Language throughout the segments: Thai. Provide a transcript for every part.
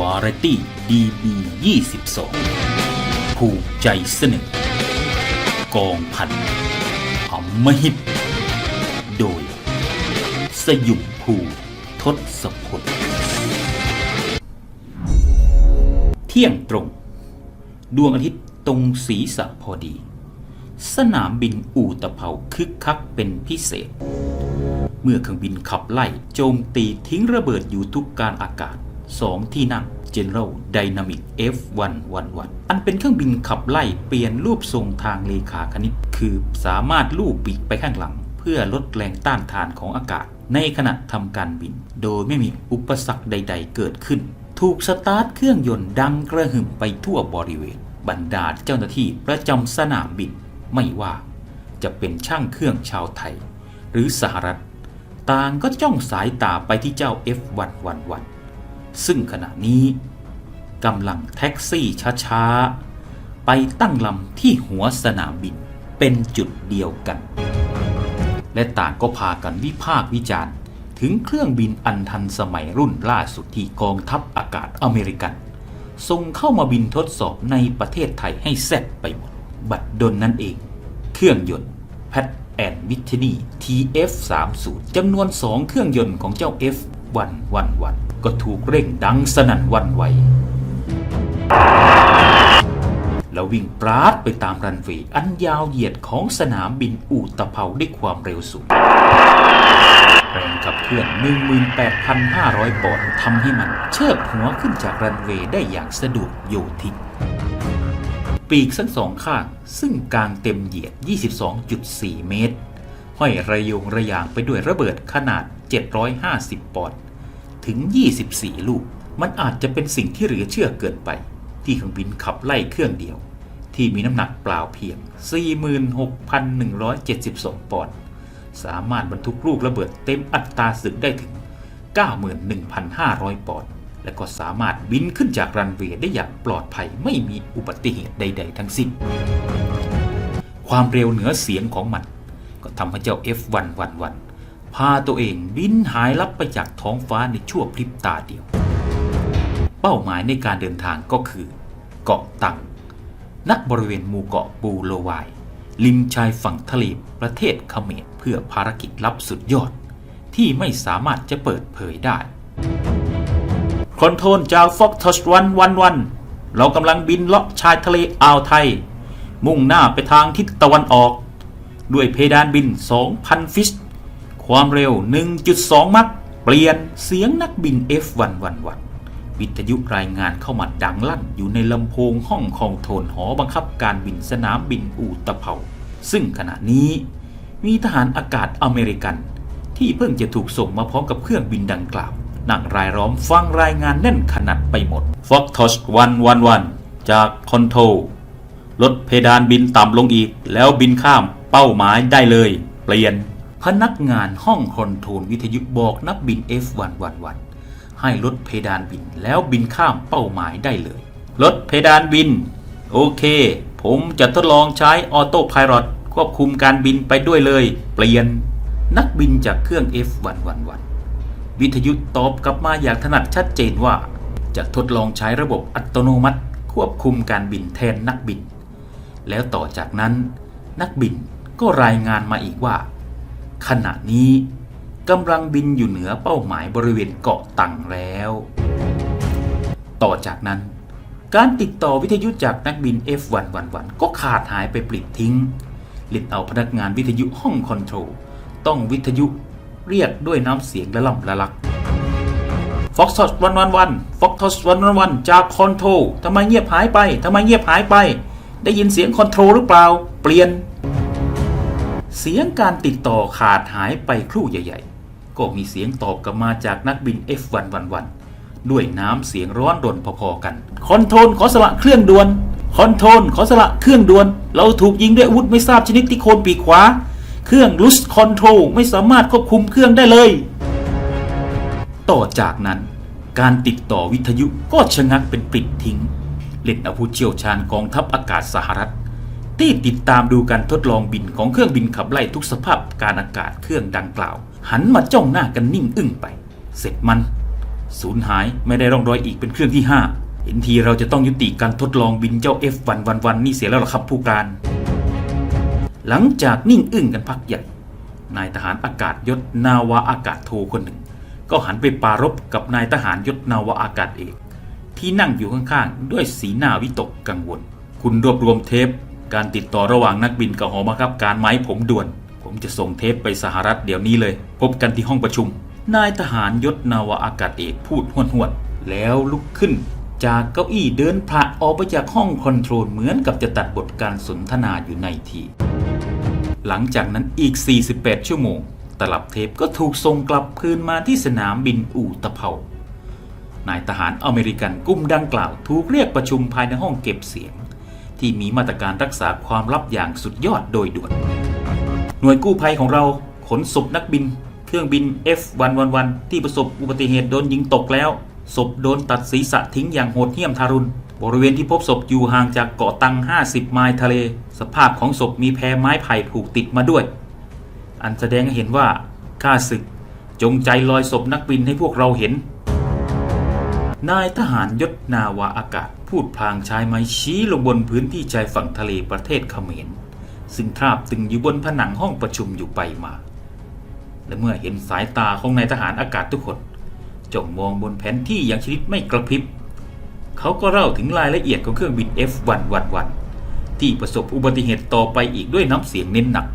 วาไรตี้ DB 22ภูมิใจเสนอกองพันอำมหิตโดย สยุมภูทศพลเที่ยงตรง ดวงอาทิตย์ตรงศีรษะพอดี สนามบินอู่ตะเภาคึกคักเป็นพิเศษ เมื่อเครื่องบินขับไล่โจมตีทิ้งระเบิดอยู่ทุกการอากาศ สองที่นั่ง General Dynamic F111 อันเป็นเครื่องบินขับไล่เปลี่ยนรูปทรงทางเลขาคณิต คือสามารถลูบปีกไปข้างหลัง เพื่อลดแรงต้านทานของอากาศ ในขณะทำการบิน โดยไม่มีอุปสรรคใด ๆ เกิดขึ้น ถูกสตาร์ทเครื่องยนต์ดังกระหึ่มไปทั่วบริเวณ บรรดาเจ้าหน้าที่ประจำสนามบิน ไม่ว่าจะเป็นช่างเครื่องชาวไทย หรือสหรัฐ ต่างก็จ้องสายตาไปที่เจ้า F111 ซึ่งขณะนี้กำลังแท็กซี่ช้าๆ ไปตั้งลำที่หัวสนามบินเป็นจุดเดียวกัน และต่างก็พากันวิพากษ์วิจารณ์ ถึงเครื่องบินอันทันสมัยรุ่นล่าสุดที่กองทัพอากาศอเมริกันส่งเข้ามาบินทดสอบในประเทศไทยให้แซดไปหมด บัดดลนั่นเอง เครื่องยนต์แพทแอนวิทนี TF30 จำนวนสองเครื่องยนต์ของเจ้า F111 ก็ถูกเร่งดังสนั่นวันไหวแล้ววิ่งปราดไปตามรันเวย์อันยาวเหยียดของสนามบินอูตะเภาด้วยความเร็วสูง แรงขับเคลื่อน 18,500 ปอนด์ทำให้มันเชิดหัวขึ้นจากรันเวย์ได้อย่างสะดวกโยทิปีกทั้งสองข้างซึ่งกลางเต็มเหยียด 22.4 เมตร ห้อยระยงระยางไปด้วยระเบิดขนาด 750 ปอนด์ถึง 24 ลูก มันอาจจะเป็นสิ่งที่เหลือเชื่อเกินไป ที่เครื่องบินขับไล่เครื่องเดียว ที่มีน้ำหนักเปล่าเพียง 46,172 ปอนด์สามารถบรรทุกลูกระเบิดเต็มอัตราศึกได้ถึง 91,500 ปอนด์และก็สามารถบินขึ้นจากรันเวย์ได้อย่างปลอดภัยไม่มีอุบัติเหตุใด ๆ ทั้งสิ้น ความเร็วเหนือเสียงของมัน ก็ทำให้เจ้า F111 พาตัวเองบินหายลับไปจากท้องฟ้าในชั่วพริบตาเดียว เป้าหมายในการเดินทางก็คือ เกาะตังณบริเวณหมู่เกาะปูโลวาย ริมชายฝั่งทะเลประเทศเขมรเพื่อภารกิจลับสุดยอด ที่ไม่สามารถจะเปิดเผยได้ คอนโทรลจากฟ็อกทอชวันวันวันเรากำลังบินเลาะชายทะเลอ่าวไทย มุ่งหน้าไปทางทิศตะวันออก ด้วยเพดานบิน 2,000 ฟิตความเร็ว 1.2 มักเปลี่ยนเสียงนักบิน F111 วิทยุรายงานเข้ามาดังลั่นอยู่ในลำโพงห้องคอนโทรลหอบังคับการบินสนามบินอูตะเภาซึ่งขณะนี้มีทหารอากาศอเมริกัน ที่เพิ่งจะถูกส่งมาพร้อมกับเครื่องบินดังกล่าวนั่งรายล้อมฟังรายงานแน่นขนาดไปหมด Fox t o s 111 จากคอนโทรลลดเพดานบินต่ำลงอีกแล้วบินข้าม เป้าหมายได้เลย เปลี่ยน พนักงานห้องคอนโทรลวิทยุบอกนักบิน F111 ให้ลดเพดานบินแล้วบินข้ามเป้าหมายได้เลย ลดเพดานบิน โอเค ผมจะทดลองใช้ออโต้พายロควบคุมการบินไปด้วยเลย เปลี่ยน นักบินจากเครื่อง F111 วิทยุตอบกลับมาอย่างถนัดชัดเจนว่า จะทดลองใช้ระบบอัตโนมัติ ควบคุมการบินแทนนักบิน แล้วต่อจากนั้น นักบิน ก็รายงานมาอีกว่า ขณะนี้กำลังบินอยู่เหนือเป้าหมายบริเวณเกาะตังแล้ว ต่อจากนั้น การติดต่อวิทยุจากนักบิน F111 ก็ขาดหายไปปลิดทิ้งล่นเอาพนักงานวิทยุห้องคอนโทรลต้องวิทยุเรียกด้วยน้ำเสียงละล่ำละลัก Fox t o s 111 Fox t o s 111จากคอนโทรลทำไมเงียบหายไปทำไมเงียบหายไป ได้ยินเสียงคอนโทรลหรือเปล่า เปลี่ยน เสียงการติดต่อขาดหายไปครู่ใหญ่ ๆ ก็มีเสียงตอบกลับมาจากนักบิน F111 ด้วยน้ำเสียงร้อนรนพอๆกัน คอนโทรลขอสละเครื่องด่วน คอนโทรลขอสละเครื่องด่วน เราถูกยิงด้วยอาวุธไม่ทราบชนิดที่โคนปีกขวา เครื่องลุสคอนโทรลไม่สามารถควบคุมเครื่องได้เลย ต่อจากนั้น การติดต่อวิทยุก็ชะงักเป็นปลิดทิ้ง เล่นอาวุธเชี่ยวชาญกองทัพอากาศสหรัฐ ที่ติดตามดูการทดลองบินของเครื่องบินขับไล่ทุกสภาพการอากาศเครื่องดังกล่าว หันมาจ้องหน้ากันนิ่งอึ้งไป เสร็จมันสูญหายไม่ได้ร่องรอยอีกเป็นเครื่องที่ 5 เห็นทีเราจะต้องยุติการทดลองบินเจ้า F1 วันวันนี่เสียแล้วล่ะครับผู้การ หลังจากนิ่งอึ้งกันพักใหญ่นายทหารอากาศยศนาวาอากาศโทคนหนึ่ง ก็หันไปปรารบกับนายทหารยศนาวาอากาศเอก ที่นั่งอยู่ข้างๆ ด้วยสีหน้าวิตกกังวล คุณรวบรวมเทป การติดต่อระหว่างนักบินกับหอบังคับการไหมผมด่วน ผมจะส่งเทปไปสหรัฐเดี๋ยวนี้เลย พบกันที่ห้องประชุม นายทหารยศนาวาอากาศเอกพูดห้วนหวนๆแล้วลุกขึ้น จากเก้าอี้เดินผ่าออกไปจากห้องคอนโทรลเหมือนกับจะตัดบทการสนทนาอยู่ในที หลังจากนั้นอีก 48 ชั่วโมง ตลับเทปก็ถูกส่งกลับคืนมาที่สนามบินอู่ตะเภานายทหารอเมริกันกลุ่มดังกล่าว ถูกเรียกประชุมภายในห้องเก็บเสียง ที่มีมาตรการรักษาความลับอย่างสุดยอดโดยด่วน หน่วยกู้ภัยของเราขนศพนักบิน เครื่องบิน F111 ที่ประสบอุบัติเหตุโดนยิงตกแล้วศพโดนตัดศีรษะทิ้งอย่างโหดเหี้ยมทารุณ บริเวณที่พบศพอยู่ห่างจากเกาะตัง 50 ไมล์ทะเล สภาพของศพมีแพไม้ไผ่ผูกติดมาด้วย อันแสดงให้เห็นว่าข้าศึก จงใจลอยศพนักบินให้พวกเราเห็น นายทหารยศนาวาอากาศ พูดพลางชายไม้ชี้ลงบนพื้นที่ชายฝั่งทะเลประเทศเขมร ซึ่งทราบตึงอยู่บนผนังห้องประชุมอยู่ไปมา และเมื่อเห็นสายตาของนายทหารอากาศทุกคนจ้องมองบนแผนที่อย่างชนิดไม่กระพริบ เขาก็เล่าถึงรายละเอียดของเครื่องบิน F111 ที่ประสบอุบัติเหตุต่อไปอีกด้วยน้ำเสียงเน้นหนัก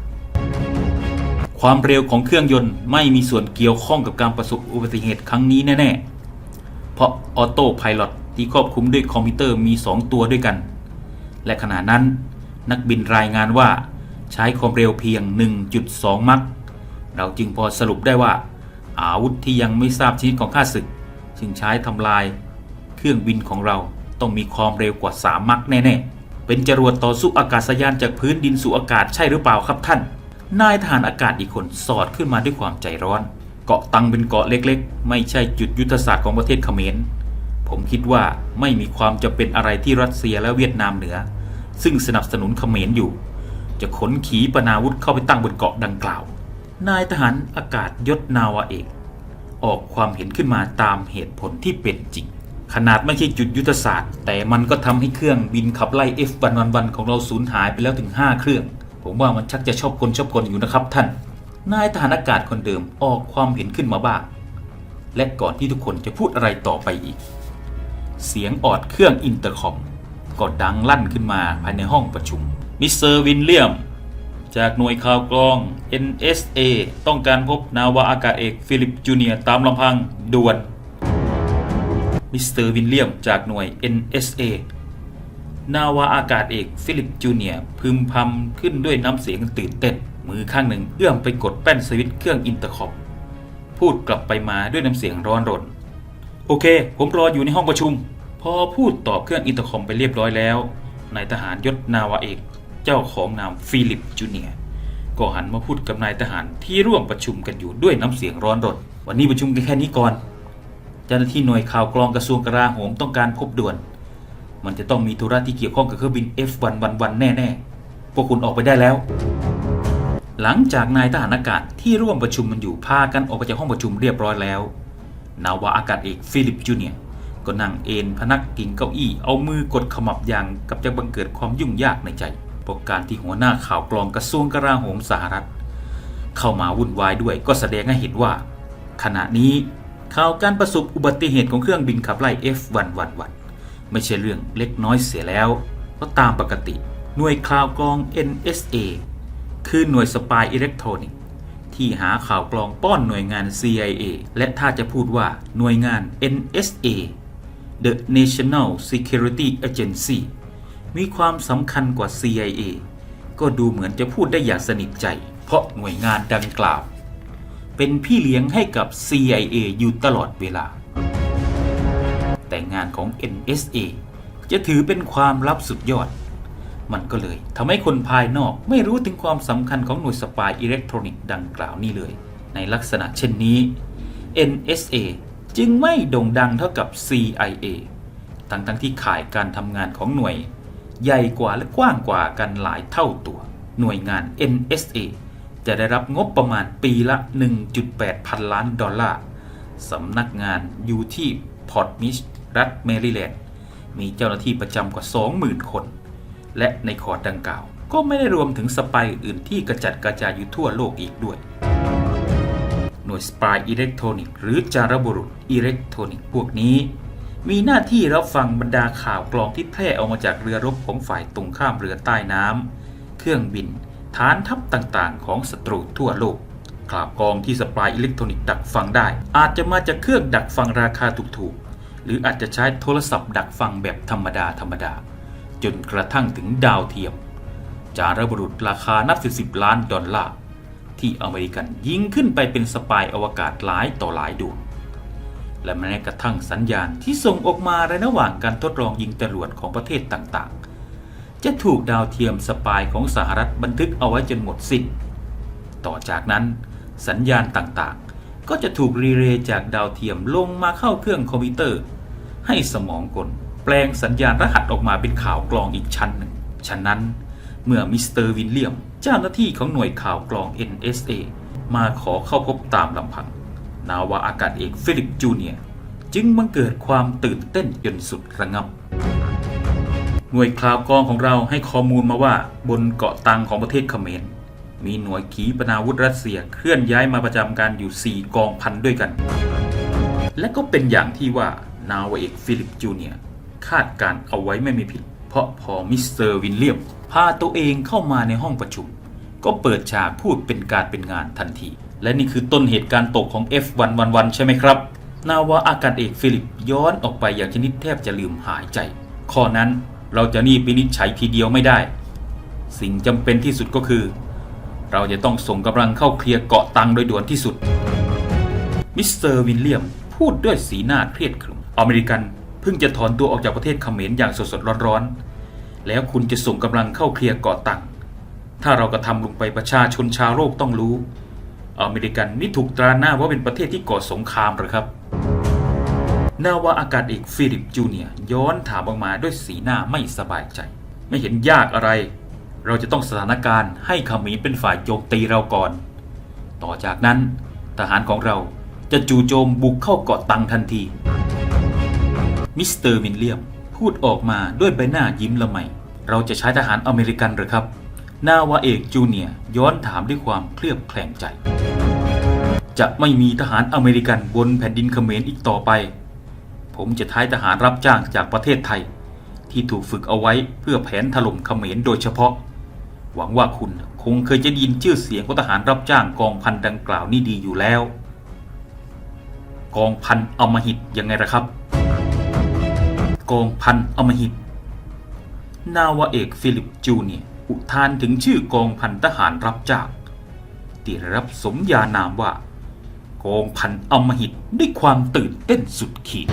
ความเร็วของเครื่องยนต์ไม่มีส่วนเกี่ยวข้องกับการประสบอุบัติเหตุครั้งนี้แน่ ๆ เพราะออโต้ไพลอต ที่ควบคุมด้วยคอมพิวเตอร์มี 2 ตัวด้วยกัน และขณะนั้น นักบินรายงานว่าใช้ความเร็วเพียง 1.2 มัคเราจึงพอสรุปได้ว่า อาวุธที่ยังไม่ทราบชนิดของข้าศึก ซึ่งใช้ทำลาย เครื่องบินของเราต้องมีความเร็วกว่า 3 มัคแน่ๆ เป็นจรวดต่อสู้อากาศยานจากพื้นดินสู่อากาศใช่หรือเปล่าครับท่าน นายทหารอากาศอีกคนสอดขึ้นมาด้วยความใจร้อน เกาะตังเป็นเกาะเล็กๆ ไม่ใช่จุดยุทธศาสตร์ของประเทศเขมร ผมคิดว่าไม่มีความจำเป็นอะไรที่รัสเซียและเวียดนามเหนือ ซึ่งสนับสนุนเขมรอยู่ จะขนขีปนาวุธเข้าไปตั้งบนเกาะดังกล่าว นายทหารอากาศยศนาวาเอก ออกความเห็นขึ้นมาตามเหตุผลที่เป็นจริง ขนาดไม่ใช่จุดยุทธศาสตร์ แต่มันก็ทำให้เครื่องบินขับไล่ F111 ของเราสูญหายไปแล้วถึง 5 เครื่อง ผมว่ามันชักจะชอบคนชอบคนอยู่นะครับท่านนายทหารอากาศคนเดิมออกความเห็นขึ้นมาบ้าง และก่อนที่ทุกคนจะพูดอะไรต่อไปอีก เสียงออดเครื่องอินเตอร์คอมก็ดังลั่นขึ้นมาภายในห้องประชุม มิสเตอร์วินเลียม จากหน่วยข่าวกรอง NSA ต้องการพบนาวาอากาศเอกฟิลิปจูเนียร์ตามลำพังด่วน มิสเตอร์วินเลียมจากหน่วย NSA นาวาอากาศเอกฟิลิปจูเนียร์พึมพำขึ้นด้วยน้ำเสียงตื่นเต้น มือข้างหนึ่งเอื้อมไปกดแป้นสวิตช์เครื่องอินเตอร์คอมพูดกลับไปมาด้วยน้ำเสียงร้อนรน โอเค ผมรออยู่ในห้องประชุม พอพูดตอบเครื่องอินเตอร์คอมไปเรียบร้อยแล้วนายทหารยศนาวาเอก เจ้าของนามฟิลิปจูเนียก็หันมาพูดกับนายทหารที่ร่วมประชุมกันอยู่ด้วยน้ำเสียงร้อนรนวันนี้ประชุมกันแค่นี้ก่อน เจ้าหน้าที่หน่วยข่าวกรองกระทรวงกลาโหมต้องการพบด่วน มันจะต้องมีธุระที่เกี่ยวข้องกับเครื่องบิน F111 แน่ๆ พวกคุณออกไปได้แล้ว หลังจากนายทหารอากาศที่ร่วมประชุมมันอยู่พากันออกไปจากห้องประชุมเรียบร้อยแล้ว นาวาอากาศเอกฟิลิปจูเนียร์ก็นั่งเอนพนักกิงเก้าอี้เอามือกดขมับอย่างกับจะบังเกิดความยุ่งยากในใจเพราะการที่หัวหน้าข่าวกรองกระทรวงกลาโหมสหรัฐ เข้ามาวุ่นวายด้วยก็แสดงให้เห็นว่า ขณะนี้ข่าวการประสบอุบัติเหตุของเครื่องบินขับไล่ F111 ไม่ใช่เรื่องเล็กน้อยเสียแล้วเพราะตามปกติ หน่วยข่าวกรอง NSA คือหน่วยสปายอิเล็กทรอนิก ที่หาข่าวกรองป้อนหน่วยงาน CIA และถ้าจะพูดว่าหน่วยงาน NSA The National Security Agency มีความสำคัญกว่า CIA ก็ดูเหมือนจะพูดได้อย่างสนิทใจ เพราะหน่วยงานดังกล่าว เป็นพี่เลี้ยงให้กับ CIA อยู่ตลอดเวลา แต่งานของ NSA จะถือเป็นความลับสุดยอด มันก็เลยทำให้คนภายนอกไม่รู้ถึงความสำคัญของหน่วยสปายอิเล็กทรอนิกส์ดังกล่าวนี้เลย ในลักษณะเช่นนี้ NSA จึงไม่โด่งดังเท่ากับ CIA ทั้งทั้งๆที่ขายการทำงานของหน่วย ใหญ่กว่าและกว้างกว่ากันหลายเท่าตัว หน่วยงาน NSA จะได้รับงบประมาณปีละ 1.8 พันล้านดอลลาร์สำนักงานอยู่ที่พอร์ตมิชรัฐแมริแลนด์มีเจ้าหน้าที่ประจำกว่า 20,000 คน และในคอร์ดดังกล่าว ก็ไม่ได้รวมถึงสปายอื่นที่กระจัดกระจายอยู่ทั่วโลกอีกด้วย หน่วยสปายอิเล็กทรอนิกส์หรือจารบุรุษอิเล็กทรอนิกส์พวกนี้ มีหน้าที่รับฟังบรรดาข่าวกรองที่แพร่ออกมาจากเรือรบของฝ่ายตรงข้ามเรือใต้น้ำเครื่องบิน ฐานทัพต่างๆ ของศัตรูทั่วโลกข่าวกรองที่สปายอิเล็กทรอนิกส์ดักฟังได้ อาจจะมาจากเครื่องดักฟังราคาถูกๆหรืออาจจะใช้โทรศัพท์ดักฟังแบบธรรมดาธรรมดา จนกระทั่งถึงดาวเทียม จารบุรุษราคานับสิบสิบล้านดอลลาร์ ที่อเมริกันยิงขึ้นไปเป็นสปายอวกาศหลายต่อหลายดวง และแม้กระทั่งสัญญาณที่ส่งออกมาในระหว่างการทดลองยิงจรวดของประเทศต่างๆ จะถูกดาวเทียมสปายของสหรัฐบันทึกเอาไว้จนหมดสิ้น ต่อจากนั้นสัญญาณต่างๆ ก็จะถูกรีเรย์จากดาวเทียมลงมาเข้าเครื่องคอมพิวเตอร์ ให้สมองกล แปลงสัญญาณรหัสออกมาเป็นข่าวกรองอีกชั้นหนึ่ง ฉะนั้น เมื่อมิสเตอร์วินเลียม เจ้าหน้าที่ของหน่วยข่าวกรอง NSA มาขอเข้าพบตามลำพัง นาวาอากาศเอกฟิลิปจูเนียจึงบังเกิดความตื่นเต้นจนสุดระงับ หน่วยข่าวกรองของเราให้ข้อมูลมาว่าบนเกาะตังของประเทศเขมรมีหน่วยขีปนาวุธรัสเซียเคลื่อนย้ายมาประจำการอยู่ 4 กองพันด้วยกัน และก็เป็นอย่างที่ว่านาวาเอกฟิลิปจูเนีย คาดการ์เอาไว้ไม่มีผิด เพราะพอมิสเตอร์วินเลียมพาตัวเองเข้ามาในห้องประชุม ก็เปิดฉากพูดเป็นการเป็นงานทันที และนี่คือต้นเหตุการณ์ตกของ F111 ใช่ไหมครับ นาวาอากาศเอกฟิลิปย้อนออกไปอย่างชนิดแทบจะลืมหายใจ ข้อนั้นเราจะนี่ปินิจฉัยทีเดียวไม่ได้ สิ่งจำเป็นที่สุดก็คือ เราจะต้องส่งกำลังเข้าเคลียร์เกาะตังโดยด่วนที่สุดมิสเตอร์วินเลียมพูดด้วยสีหน้าเครียดขรึมอเมริกัน พิ่งจะถอนตัวออกจากประเทศเขมรอย่างสดๆร้อนๆ แล้วคุณจะส่งกำลังเข้าเคลียร์เกาะตังถ้าเรากระทำลงไปประชาชนชาวโลกต้องรู้ อเมริกันนี่ถูกตราหน้าว่าเป็นประเทศที่ก่อสงครามหรือครับ นาวาอากาศเอกฟิลิปจูเนียย้อนถามออกมาด้วยสีหน้าไม่สบายใจ ไม่เห็นยากอะไร เราจะต้องสถานการณ์ให้เขมรเป็นฝ่ายโจมตีเราก่อน ต่อจากนั้นทหารของเราจะจู่โจมบุกเข้าเกาะตังทันที มิสเตอร์วินเลียม พูดออกมาด้วยใบหน้ายิ้มละไม เราจะใช้ทหารอเมริกันหรือครับ นาวาเอกจูเนียย้อนถามด้วยความเคลือบแคลงใจ จะไม่มีทหารอเมริกันบนแผ่นดินเขมรอีกต่อไป ผมจะท้ายทหารรับจ้างจากประเทศไทย ที่ถูกฝึกเอาไว้เพื่อแผนถล่มเขมรโดยเฉพาะ หวังว่าคุณคงเคยจะยินชื่อเสียงของทหารรับจ้างกองพันดังกล่าวนี่ดีอยู่แล้ว กองพันอมหิตยังไงล่ะครับ กองพันอมหิต นาวาเอกฟิลิปจูเนียอุทานถึงชื่อกองพันทหารรับจ้างที่รับสมญานามว่า กองพันอมหิตด้วยความตื่นเต้นสุดขีด